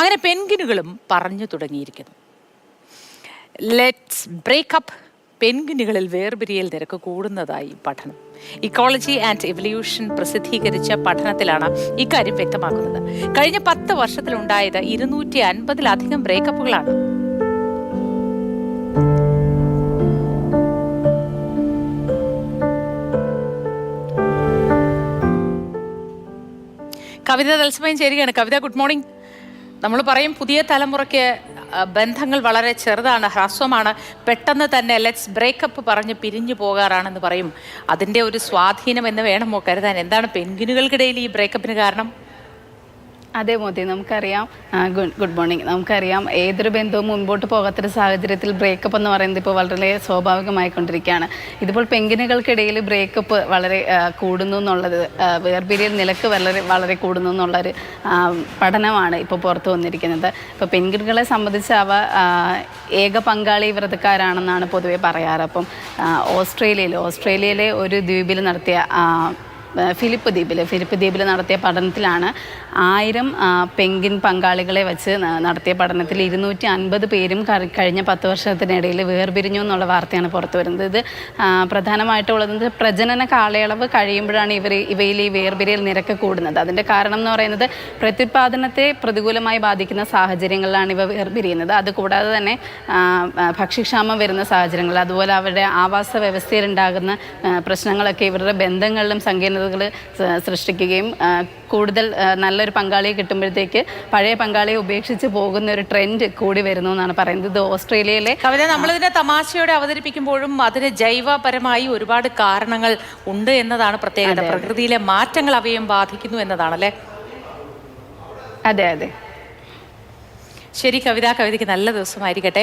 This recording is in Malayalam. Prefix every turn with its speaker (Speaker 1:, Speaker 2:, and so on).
Speaker 1: അങ്ങനെ പെൻഗിനുകളും പറഞ്ഞു തുടങ്ങിയിരിക്കുന്നു. ലെറ്റ്സ് ബ്രേക്കപ്പ് പെൻഗിനുകളിൽ വേർപിരിയൽ നിരക്ക് കൂടുന്നതായി പഠനം. ഇക്കോളജി ആൻഡ് എവല്യൂഷൻ പ്രസിദ്ധീകരിച്ച പഠനത്തിലാണ് ഇക്കാര്യം വ്യക്തമാക്കുന്നത്. കഴിഞ്ഞ പത്ത് വർഷത്തിലുണ്ടായത് ഇരുന്നൂറ്റി അൻപതിലധികം ബ്രേക്കപ്പുകളാണ് കവിത തത്സമയം ചേരുകയാണ്. കവിത ഗുഡ് മോർണിംഗ് നമ്മൾ പറയും പുതിയ തലമുറയ്ക്ക് ബന്ധങ്ങൾ വളരെ ചെറുതാണ് ഹ്രസ്വമാണ്. പെട്ടെന്ന് തന്നെ ലെറ്റ്സ് ബ്രേക്കപ്പ് പറഞ്ഞ് പിരിഞ്ഞു പോകാറാണെന്ന് പറയും. അതിന്റെ ഒരു സ്വാധീനം എന്ന് വേണമോ കരുതാൻ. എന്താണ് പെൻഗിനുകൾക്കിടയിൽ ഈ ബ്രേക്കപ്പിന് കാരണം?
Speaker 2: അതെ മോദി നമുക്കറിയാം ഗുഡ് മോർണിംഗ്. നമുക്കറിയാം ഏതൊരു ബന്ധവും മുൻപോട്ട് പോകാത്തൊരു സാഹചര്യത്തിൽ ബ്രേക്കപ്പ് എന്ന് പറയുന്നത് ഇപ്പോൾ വളരെ സ്വാഭാവികമായിക്കൊണ്ടിരിക്കുകയാണ്. ഇതിപ്പോൾ പെങ്കിനുകൾക്കിടയിൽ ബ്രേക്കപ്പ് വളരെ കൂടുന്നു എന്നുള്ളത് വേർപിരിയൽ നിലയ്ക്ക് വളരെ വളരെ കൂടുന്നു എന്നുള്ളൊരു പഠനമാണ് ഇപ്പോൾ പുറത്തു വന്നിരിക്കുന്നത്. ഇപ്പോൾ പെൺകുട്ടികളെ സംബന്ധിച്ച് അവ ഏക പങ്കാളി വ്രതക്കാരാണെന്നാണ് പൊതുവെ പറയാറ്. അപ്പം ഓസ്ട്രേലിയയിൽ ഓസ്ട്രേലിയയിലെ ഒരു ദ്വീപിൽ നടത്തിയ ഫിലിപ്പ് ദ്വീപിൽ ഫിലിപ്പ് ദ്വീപിൽ നടത്തിയ പഠനത്തിലാണ് ആയിരം പെങ്കിൻ പങ്കാളികളെ വെച്ച് നടത്തിയ പഠനത്തിൽ ഇരുന്നൂറ്റി അൻപത് പേരും കഴിഞ്ഞ പത്ത് വർഷത്തിനിടയിൽ വേർപിരിഞ്ഞു എന്നുള്ള വാർത്തയാണ് പുറത്തു വരുന്നത്. ഇത് പ്രധാനമായിട്ടുള്ളത് പ്രജനന കാലയളവ് കഴിയുമ്പോഴാണ് ഇവർ ഇവയിൽ ഈ വേർപിരിയൽ നിരക്ക് കൂടുന്നത്. അതിന്റെ കാരണം എന്ന് പറയുന്നത് പ്രത്യുത്പാദനത്തെ പ്രതികൂലമായി ബാധിക്കുന്ന സാഹചര്യങ്ങളിലാണ് ഇവ വേർപിരിയുന്നത്. അതുകൂടാതെ തന്നെ ഭക്ഷ്യക്ഷാമം വരുന്ന സാഹചര്യങ്ങൾ അതുപോലെ അവരുടെ ആവാസ വ്യവസ്ഥയിൽ ഉണ്ടാകുന്ന പ്രശ്നങ്ങളൊക്കെ ഇവരുടെ ബന്ധങ്ങളിലും സങ്കീർണതകൾ സൃഷ്ടിക്കുകയും കൂടുതൽ നല്ലൊരു പങ്കാളിയെ കിട്ടുമ്പോഴത്തേക്ക് പഴയ പങ്കാളിയെ ഉപേക്ഷിച്ച് പോകുന്ന ഒരു ട്രെൻഡ് കൂടി വരുന്നു എന്നാണ് പറയുന്നത്. ഇത് ഓസ്ട്രേലിയയിലെ
Speaker 1: കവിത നമ്മളിതിനെ തമാശയോടെ അവതരിപ്പിക്കുമ്പോഴും അതിന് ജൈവപരമായി ഒരുപാട് കാരണങ്ങൾ ഉണ്ട് എന്നതാണ് പ്രത്യേകത. പ്രകൃതിയിലെ മാറ്റങ്ങൾ അവയും ബാധിക്കുന്നു എന്നതാണല്ലേ?
Speaker 2: അതെ അതെ.
Speaker 1: ശരി കവിത കവിതയ്ക്ക് നല്ല ദിവസമായിരിക്കട്ടെ.